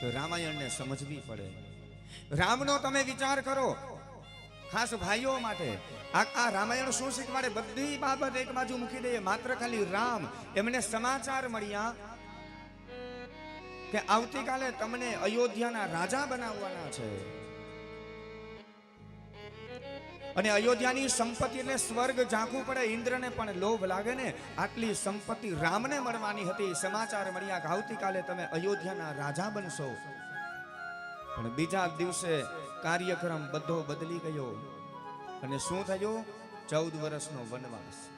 તો રામાયણને સમજવી પડે. રામનો તમે વિચાર કરો. ખાસ ભાઈઓ માટે આ રામાયણ શું શીખવાડે? બધી બાબત એક બાજુ મૂકી દઈએ. માત્ર ખાલી રામ. એમને સમાચાર મળ્યા કે આવતીકાલે તમને અયોધ્યાના રાજા બનાવવાના છે. અને અયોધ્યાની સંપત્તિ એટલે સ્વર્ગ ઝાંખવું પડે, ઇન્દ્રને પણ લોભ લાગે ને, આટલી સંપત્તિ રામને મળવાની હતી. સમાચાર મળ્યા કે આવતીકાલે તમે અયોધ્યાના રાજા બનશો. પણ બીજા દિવસે કાર્યક્રમ બધો બદલી ગયો. અને શું થયું? ચૌદ વર્ષનો વનવાસ.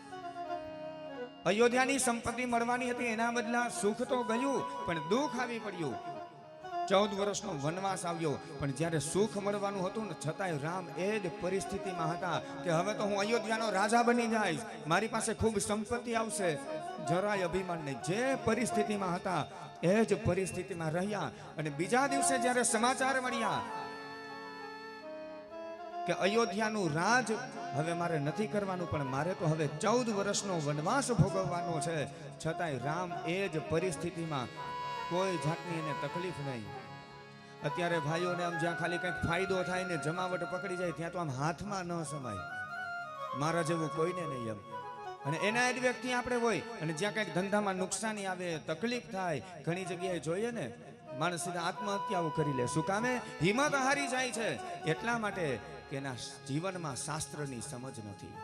અયોધ્યાની સંપત્તિ મળવાની હતી એના બદલા સુખ તો ગયું, પણ દુઃખ આવી પડ્યું. ચૌદ વર્ષનો વનવાસ આવ્યો. પણ જ્યારે સુખ મળવાનું હતું ને છતાંય રામ એ જ પરિસ્થિતિમાં હતા કે હવે તો હું અયોધ્યાનો રાજા બની જઈશ. મારી પાસે ખૂબ સંપત્તિ આવશે. જરાય અભિમાન નહીં. જે પરિસ્થિતિમાં હતા એ જ પરિસ્થિતિમાં રહ્યા. અને બીજા દિવસે જ્યારે સમાચાર મળ્યા કે અયોધ્યાનું રાજ હવે મારે નથી કરવાનું, પણ મારે તો હવે ચૌદ વર્ષનો વનવાસ ભોગવવાનો છે. છતાંય રામ એ જ પરિસ્થિતિમાં કોઈ જાતની એને તકલીફ નહીં. અત્યારે ભાઈઓને આમ જ્યાં ખાલી કંઈક ફાયદો થાય ને જમાવટ પકડી જાય ત્યાં તો આમ હાથમાં ન સમાય. મારા જેવું કોઈને નહીં એમ. અને એના જ વ્યક્તિ આપણે હોય અને જ્યાં કંઈક ધંધામાં નુકસાની આવે, તકલીફ થાય, ઘણી જગ્યાએ જોઈએ ને, માણસ સીધા આત્મહત્યાઓ કરી લે. શું કામે? હિંમત હારી જાય છે. એટલા માટે કે એના જીવનમાં શાસ્ત્રની સમજ નથી.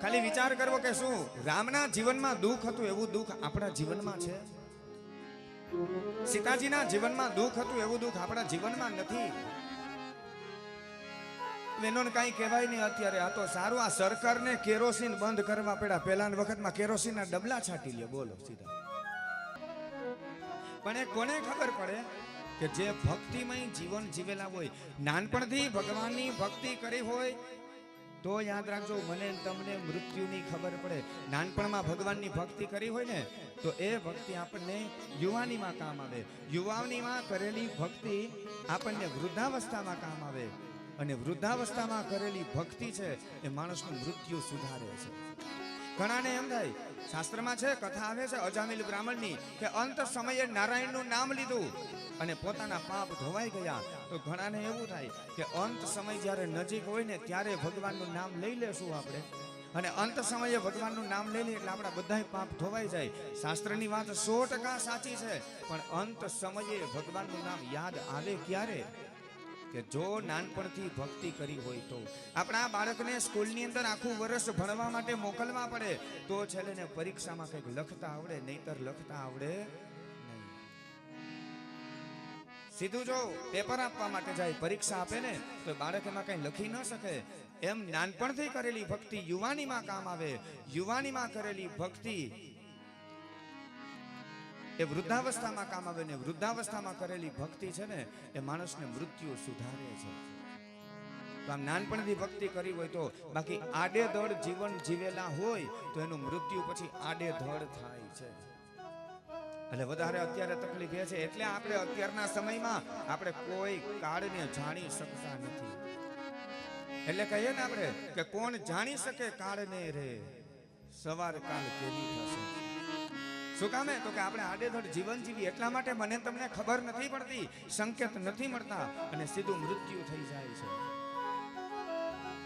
ખાલી વિચાર કરવો કે શું? રામના જીવનમાં દુઃખ હતું, એવું દુઃખ આપણા જીવનમાં છે? સીતાજીના જીવનમાં દુઃખ હતું, એવું દુઃખ આપણા જીવનમાં નથી. એનો કાંઈ કહેવાય નહીં અત્યારે. આ તો સારું, આ સરકારને કેરોસીન બંધ કરવા પડ્યા. પહેલા વખતમાં કેરોસીનના ડબલા છાંટી લે બોલો, સીધા. પણ એ કોને ખબર પડે કે જે ભક્તિમય જીવન જીવેલા હોય, નાનપણથી ભગવાનની ભક્તિ કરી હોય તો યાદ રાખજો, મને તમને મૃત્યુની ખબર પડે. નાનપણમાં ભગવાનની ભક્તિ કરી હોય ને, તો એ ભક્તિ આપણને યુવાનીમાં કામ આવે. યુવાનીમાં કરેલી ભક્તિ આપણને વૃદ્ધાવસ્થામાં કામ આવે. અને વૃદ્ધાવસ્થામાં કરેલી ભક્તિ છે, એ માણસનું મૃત્યુ સુધારે છે. ઘણાને એમ થાય, શાસ્ત્રમાં છે, કથા આવે છે અજામિલ બ્રાહ્મણની, કે અંત સમયે નારાયણનું નામ લીધું. અને પોતાના પાપ ધોવાઈ ગયા. તો ઘણાને એવું થાય કે અંત સમય જ્યારે નજીક હોય ને, ત્યારે ભગવાનનું નામ લઈ લેશું આપણે. અને અંત સમયે ભગવાનનું નામ લઈ લઈએ એટલે આપણા બધાય પાપ ધોવાઈ જાય. શાસ્ત્રની વાત સો ટકા સાચી છે. પણ અંત સમયે ભગવાનનું નામ યાદ આવે ક્યારે? કે જો નાનપણથી ભક્તિ કરી હોય તો. આપણા બાળકને સ્કૂલની અંદર આખું વર્ષ ભણવા માટે મોકલવા પડે, તો છેલ્લે ને પરીક્ષામાં કંઈક લખતા આવડે, નહીતર લખતા આવડે સીધું જો પેપર આપવા માટે જાય, પરીક્ષા આપે ને, તો બાળક એમાં કંઈ લખી ન શકે. એમ નાનપણથી કરેલી ભક્તિ યુવાનીમાં કામ આવે. યુવાનીમાં કરેલી ભક્તિ એ વૃદ્ધાવસ્થામાં કામ આવે ને વૃદ્ધાવસ્થામાં કરેલી ભક્તિ છે ને, એ માણસને મૃત્યુ સુધારે છે. તો આમ નાનપણથી ભક્તિ કરી હોય તો બાકી આડેધડ જીવન જીવેલા હોય તો એનું મૃત્યુ પછી આડેધડ થાય છે. એટલે વધારે અત્યારે તકલીફ એ છે, એટલે આપણે અત્યારના સમયમાં આપણે કોઈ કાળને જાણી શકતા નથી. એટલે કહીએ ને આપણે કે કોણ જાણી શકે કાળને રે? સવાર કાળ કેવી થશે? શું કામે, તો કે આપણે આડેધડ જીવન જીવી એટલા માટે મને તમને ખબર નથી પડતી, સંકેત નથી મળતા અને સીધું મૃત્યુ થઈ જાય છે.